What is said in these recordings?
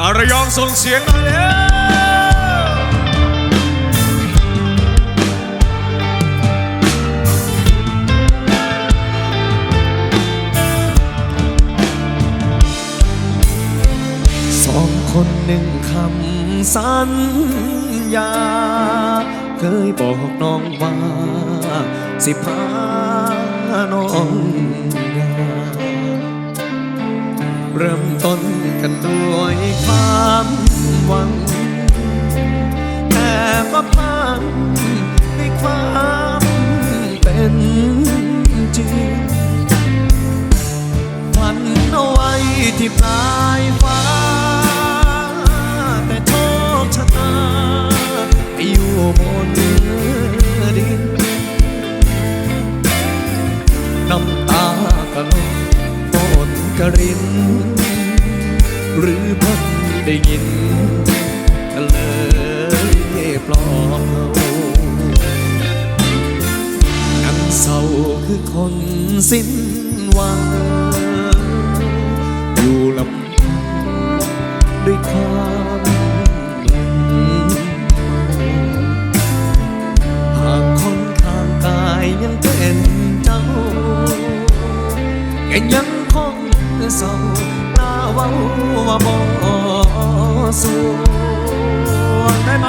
ชาวระยองส่งเสียงมาแล้วสองคนหนึ่งคำสัญญา เคยบอกน้องว่า สิพาน้องยา เริ่มต้นกันด้วยความหวัง แต่ก็พัง ก็ยังคงเศร้าตาเว้าว่าบ่สู้ได้ไหม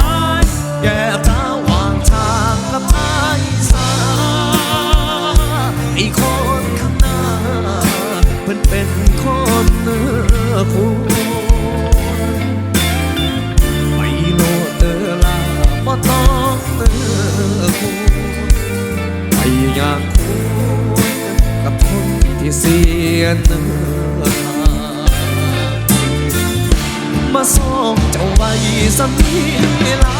แก่ตาวางทางกับทายสาไอคนข้างหน้าเพิ่นเป็นคนเนื้อคู่ เสียเนื้อทางมาส่งเจ้าไว้สักทีเวลา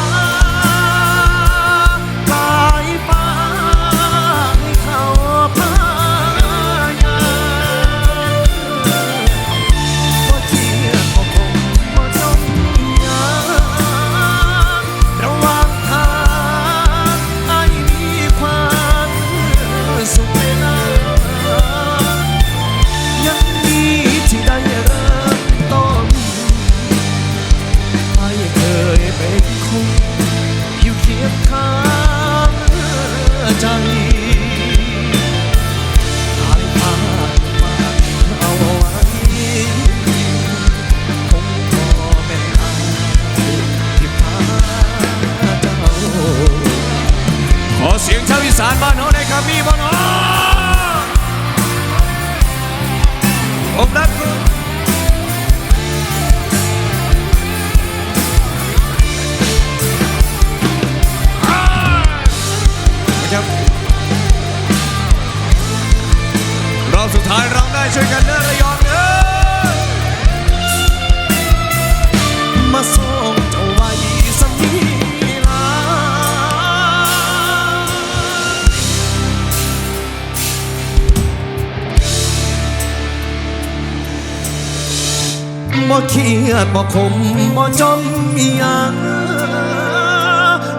ดบ่ขมบ่จมมีอยัง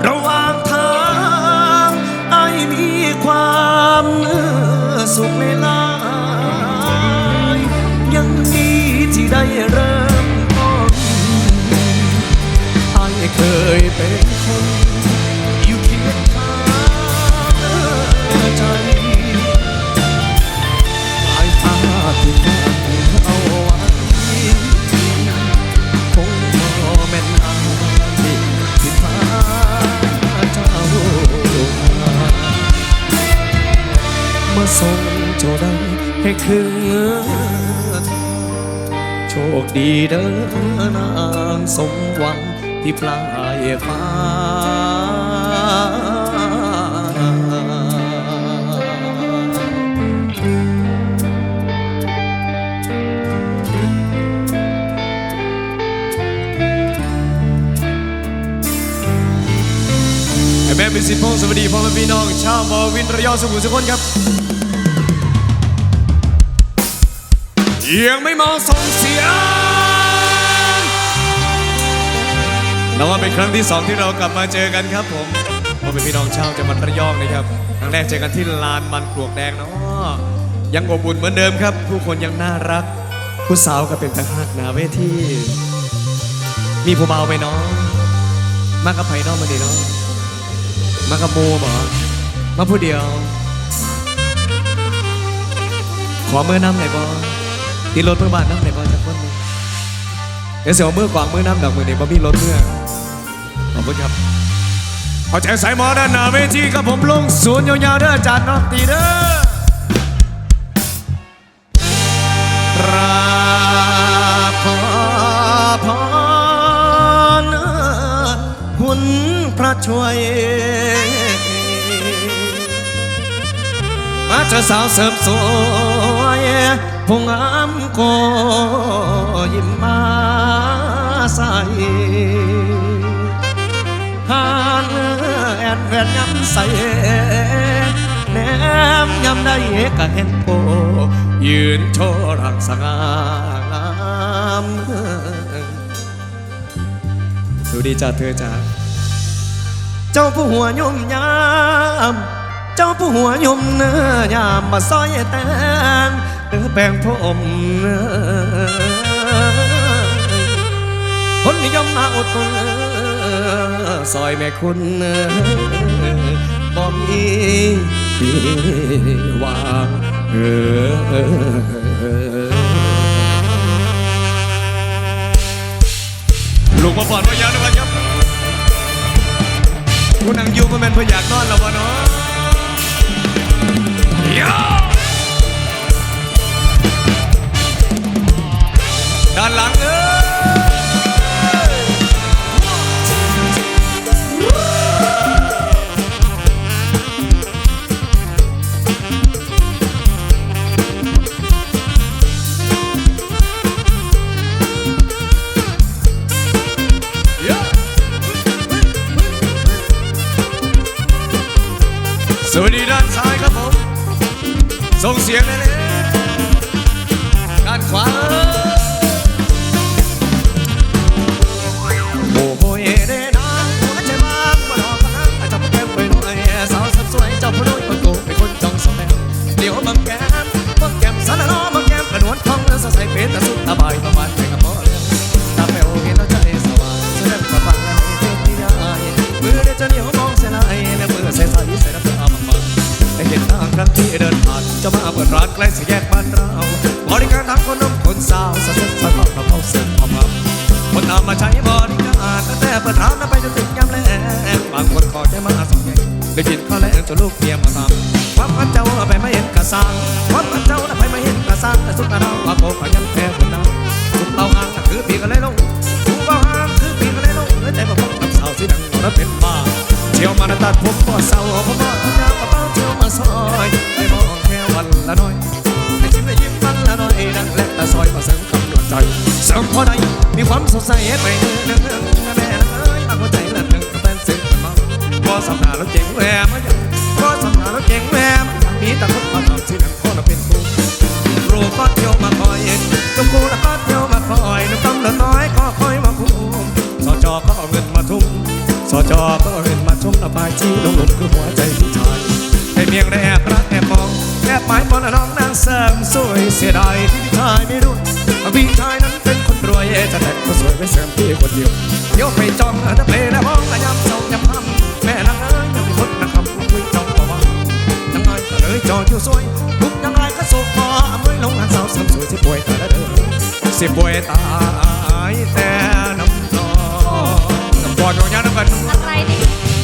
ระหว่างทางไอ้มีความสุขเวลายังมีที่ได้เริ่มต้นไอ้เคยเป็น ได้ค่ครึ่งโชคดีเด้อนางสมหวังที่ปลายฟ้า แม่เป็นสิทธิ์พงศ์สวัสดีพ่อแม่พี่น้อง ชาวมอวินระยองสมุทรสาครครับ ยังไม่เมาส่งเสียงนับว่าเป็นครั้งที่สองที่เรากลับมาเจอกันครับผมพ่อแม่พี่น้องชาวจังหวัดระยองนะครับ ครั้งแรกเจอกันที่ลานมันปลวกแดงเนาะยังอบอุ่นเหมือนเดิมครับ ผู้คนยังน่ารัก ผู้สาวก็เป็นทหารหนาเวที มีผู้เบาวไปเนาะมากับไผ่เนาะมาดีเนาะมากับโมบ่มาผู้เดียว ขอเมื่อน้ำหน่อยบ่ ตีรถเพื่อบ้านน้ำหน่อยบ่จักคนเดี๋ยวเสียวมือกวางมือน้ำดอกมือนี่บ่มีรถเมื่อขอบคุณครับเอาใจใส่หมอด้านหน้าเวทีกับผมลงศูนย์ยาวๆเด้อจัดน้องตีเด้อราบขอพรคุณพระช่วยมาเจอสาวเสริมสวย ผู้งามก็ยิ้มมาใส่หานแอนแวนย้ำใส่แนมย้ำได้ก็เห็นโปยืนโชว์รักสง่างามสวัสดีจ้าเธอจ้าเจ้าผู้หัวยมยาม เจ้าผู้หัวยมเนื้อยามมาซอยแตง เนื้อแป้งผมคนนิยมมาอดทนซอยแม่คุณบ่มีปีวางเออลูกมาปอดมายาวนะครับผู้นั่งยู่มันเป็นเพื่ออยากนอนแล้ววะเนาะ ด้านหลังเอ้ยยาสวัสดีด้านซ้ายครับผม ส่งเสียงเลยเลยด้านขวา สใส่เป็นแต่สุดตาบายประมาณไปกับพ่อเลี้ยงตาแป๋วเห็นแล้วใจสว่างแสดงความฟังและให้เต็มที่ได้มือเดียวจะเหนียวมองเสียลายและมือใส่ใส่ใส่น้ำตาบางๆได้เห็นทางครั้งที่เดินผ่านจะมาเปิดร้านใกล้สี่แยกบ้านเราบริการทั้งคนนุ่มคนสาวสะสดสะท้อนเราเข้าเส้นความงามคนตามมาใช้บริการตั้งแต่เปิดร้านไปจนถึงยามแลงบางคนขอใจมาสองแง่ได้กินข้าวแรงจนลูกเมียมาตามความพันเจ้าไปไม่เห็นกระซังความพันเจ้า ไปไม่เห็นกระซังสุดตาเราว่าโกก็ยังแพ้คนเราสุดเบาหางคือปีกันเลยลงสุดเบาหางคือปีกันเลยลงเลยใจมาพบกับสาวที่ดังแล้วเป็นบ้าเที่ยวมาตัดผมก็เศร้าผมว่ทุกอย่างก็ต้องเที่ยวมาซอยได้มองแค่วันละน้อยได้ชิมได้ยิ้มวันละน้อยดังแลกต่ซอยมาเสริมกำลังใจเสริมพอได้มีความสดใสไปเนื่อเนื่อแม่เอ้ยบางหัวใจละหนึ่งก็เป็นสิ่งมันมาพอสัมผัสแล้วเจ๋งแหวมาอย่างพอสัมผัสแล้วเจ๋งแหวมมีแต่คนมาทำที่นั่ง สจอก็เห็นมาชมระบายที่ลงหลุมคือหัวใจพี่ชายให้เมียงได้แอบรักแอบมองแอบหมายปอนน้องนางเสริมสวยเสียดายที่พี่ชายไม่รู้ว่าพี่ชายนั้นเป็นคนรวยจะแต่งก็สวยไปเสริมพี่คนเดียวเดี๋ยวไปจ้องจะเพลและมองและยำเจ้าย้ำทำแม่นางเอ้ยยังมีคนนะครับคุยจ้องบอกว่ายังไงก็เลยจออยู่สวยทุกยังไงก็สุขพอเมื่อลงงานสาวเสริมสวยที่ป่วยตายแล้วเด้อสิป่วยตายแต่ น้ำปอ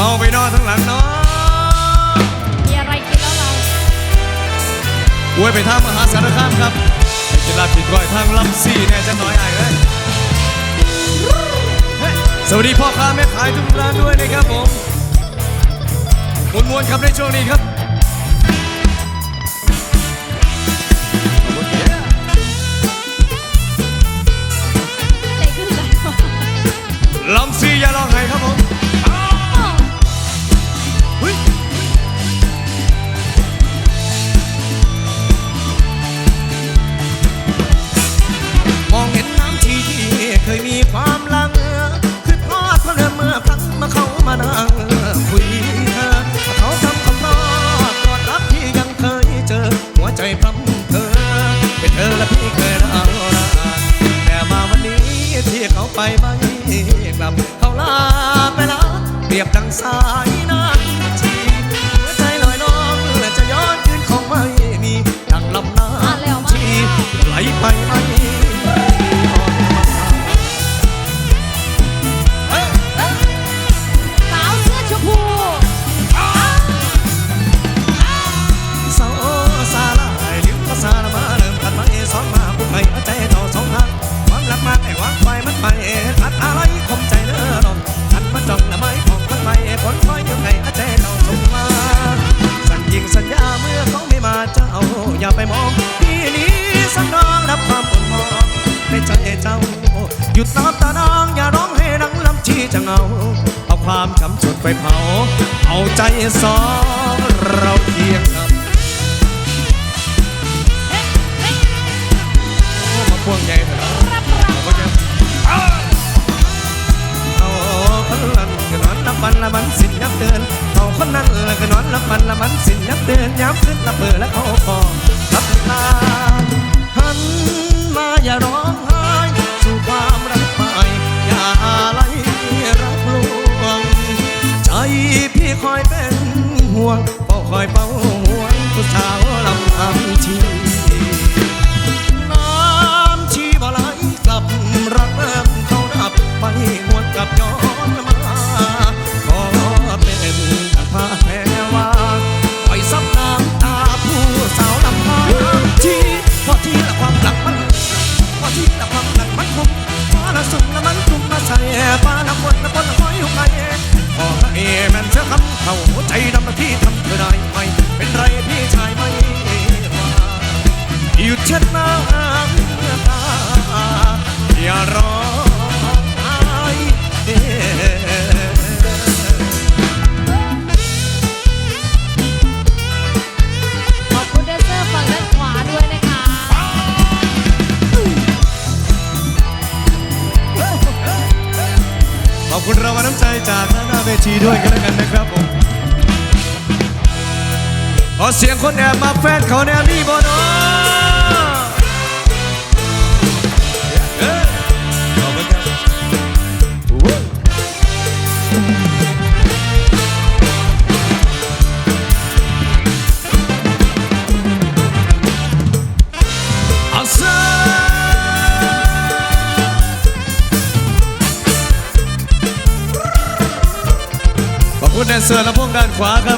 เมาไปนอนทั้งหลังเนาะมีอะไรกินแล้วเราอวยไปทางมหาสารคามครับไปกินลาบกินก้อยทางลำซี่แน่จะน้อยไอ้เลยเฮ้ยสวัสดีพ่อค้าแม่ขายทุกร้านด้วยนะครับผมมวนๆครับในช่วงนี้ครับขอบ มานั่งคุยเธอเขาทำคำรอกอดรักที่ยังเคยเจอ หัวใจพรำเธอ เป็นเธอและพี่เคยเราลาแต่มาวันนี้ที่เขาไปไม่กลับเขาลาไปแล้วเปรียบดังสาย องเราเคียงกันโอ้มาพ่วงใหญ่เถอะนะรับบเอาไปยังเอาคนนั้นก็นอนละบันละบันสิ้นยับเดินเอาคนนั้นละก็นอนละบันละบันสิ้นยับเดินย้ำขึ้นละเบอและเขาคอรับลาหันมาอย่าร้องไห้สู่ความรักใหม่อย่าอะไรรักลวงใจพี่คอยเป็น ห่วงเฝ้าคอยเฝ้าห่วงผู้สาวลำพังชี คนแอบมาแฟนเขาแนวนี้บ่เนาะเอ้ยขอบคุณครับวู้เอาซะขอบคุณแดนเซอร์และพวกด้านขวาครับ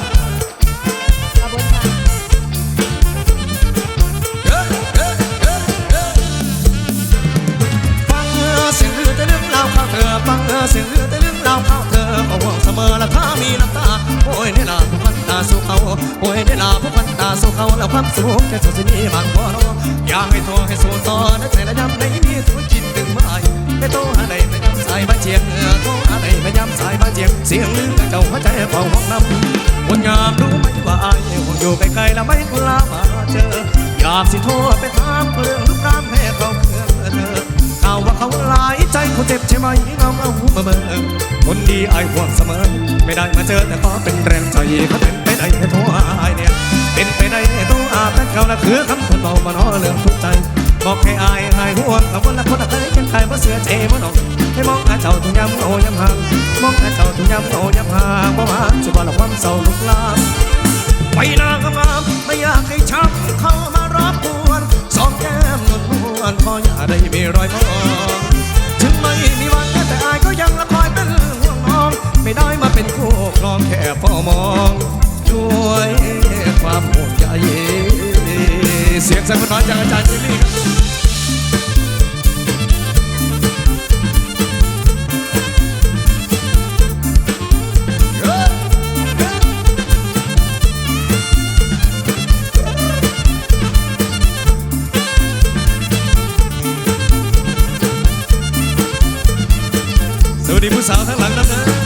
ขอบ แค่สุดที่นี่บางบ่ออยากให้โทรให้สู้ต่อนะใจละยำในมีธุรกิจถึงไม่ไม่โทรอะไรไม่ยำสายบ้าเจียงโทรอะไรไม่ยำสายบ้าเจียงเสียงลือเจ้าหัวใจเฝ้าห้องน้ำคนงามรู้ไหมว่าอายห่วงอยู่ไกลๆแล้วไม่กล้ามาเจออยากสิโทรไปถามเรื่องลูกน้ำให้เขาเพื่อเธอข่าวว่าเขาหลายใจเขาเจ็บใช่ไหมเงาเงามาเบิ่ง คนดีอายห่วงเสมอ ไม่ได้มาเจอแต่ขอเป็นแรงใจเขาเป็นไปได้ให้โทรหาอายเนี่ยเป็นไปได้ให้โทรหาแต่เขาละคือคำคนเบามาน้อเรื่องทุกใจ บอกให้อายหายห่วงกับคนละคนละเคยกันใครบ่เสือเจมันออให้มองอาเจ้าทุกยามโอยามห่างมองอาเจ้าทุกยามโอยามห่างบ่มาสุดว่าละความเศร้าลุกลามไปนางงามไม่อยากให้ช้ำเข้ามารับกวนสองแก้มนวลนวลขออย่าได้มีรอยมอ นคู่ครองแค่เฝ้ามองด้วยความห่วงใยเสียงสั่นน้อยจากอาจารย์เจลลี่ดีผู้สาวทั้งหลังนะ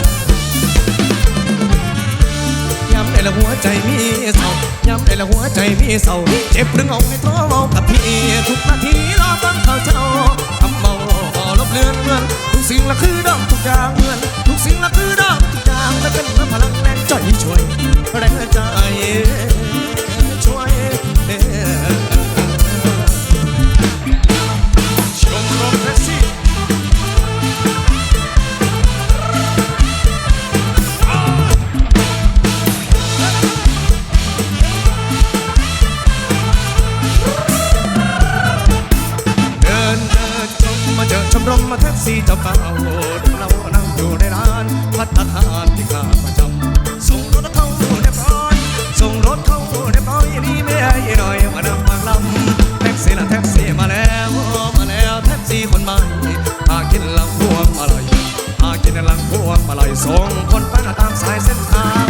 ละหัวใจมีเศร้าย้ำในละหัวใจมีเศร้าเจ็บเรื่องเอาให้โทรเมากับพี่ทุกนาทีรอฟังข่าวเจ้าทำเมาลบเลือนเมือนทุกสิ่งละคือดำทุกอย่างเมือนทุกสิ่งละคือดำทุกอย่างและเป็นพลังแรงใจช่วยแรงใจช่วย เจ้าเก่าเรานั่งอยู่ในร้านพัตตาารที่ข้าประจำส่งรถเข้าเรียบร้อยส่งรถเข้าเรียบร้อยนี่ไม่ได้หน่อยมานั่งฟังลำแท็กซี่ละแท็กซี่มาแล้วมาแล้วแท็กซี่คนใหม่พากินลังพวงมาลัยพากินลังพวงมาลัยส่งคนไปตามสายเส้นทาง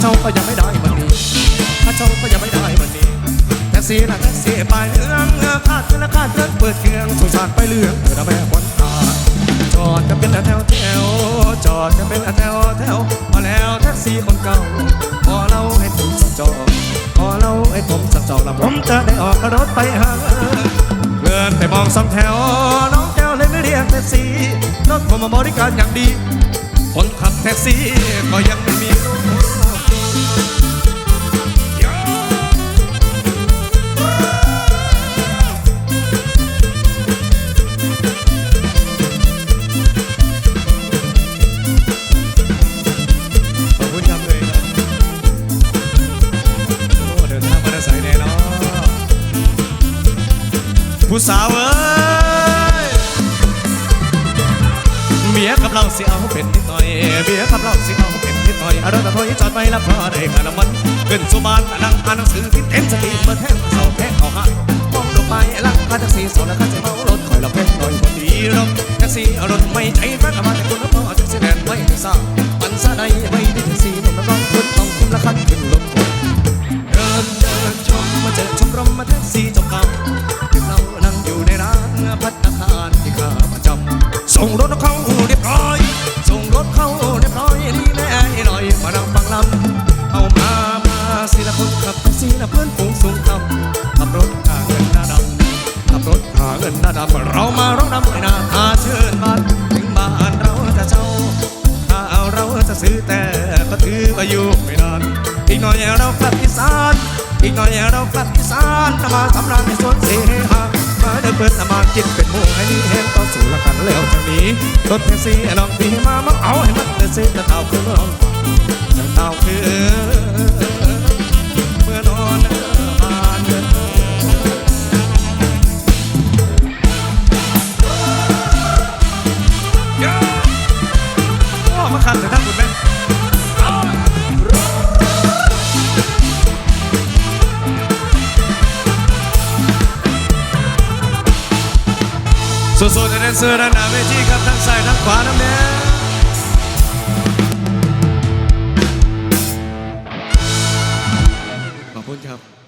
เช่าก็ยังไม่ได้วันนี้ค่าเช่าก็ยังไม่ได้วันนี้แท็กซี่ละแท็กซี่ไปเรื่องคาดเงินละคาดเงินเปิดเครื่องสงสารไปเรื่องเธอแม่ควันตาจอดกันเป็นแถวแถวจอดกันเป็นแถวแถวมาแล้วแท็กซี่คนเก่าพอเราให้ผมสักจอดพอเราให้ผมสักจอดแล้วผมจะได้ออกรถไปหาเงินไปมองสองแถวน้องแก้วเลยไม่เรียกแท็กซี่รถผมมาบริการอย่างดี คนขับแท็กซี่ก็ยังไม่มี สาวเอ้ยเมียกับเราสิเอาเป็นนิดหน่อยเมียกับเราสิเอาเป็นนิดหน่อยเอารถถอยจอดไปแล้วพอได้ค่าน้ำมันขึ้นสุบานนั่งอ่านหนังสือที่เต็มสติเมื่อแทงเสาแทงเอาหักมองลงไปลังคาแท็กซี่สองแล้วก็จะเมารถคอยเราแพ้หน่อยพอดีรถแท็กซี่เอารถไม่ใจแฟนกับมาแต่คนละพอจากเสียแดนไม่ได้ทราบมันซะใดไม่ได้แท็กซี่ต้องน้องคนต้องคุ้มละคันขึ้นรถเดินเดินชมมาเจอชมรมมาแท็กซี่จ้าเก่ รถแท็กซี่น้องพี่มามาเอาให้มันเดือดเส้นจะเอาคือน้องจะเอาคือ เซอร์ด้านหน้าเวทีครับทั้งซ้ายทั้งขวาน้ำแดง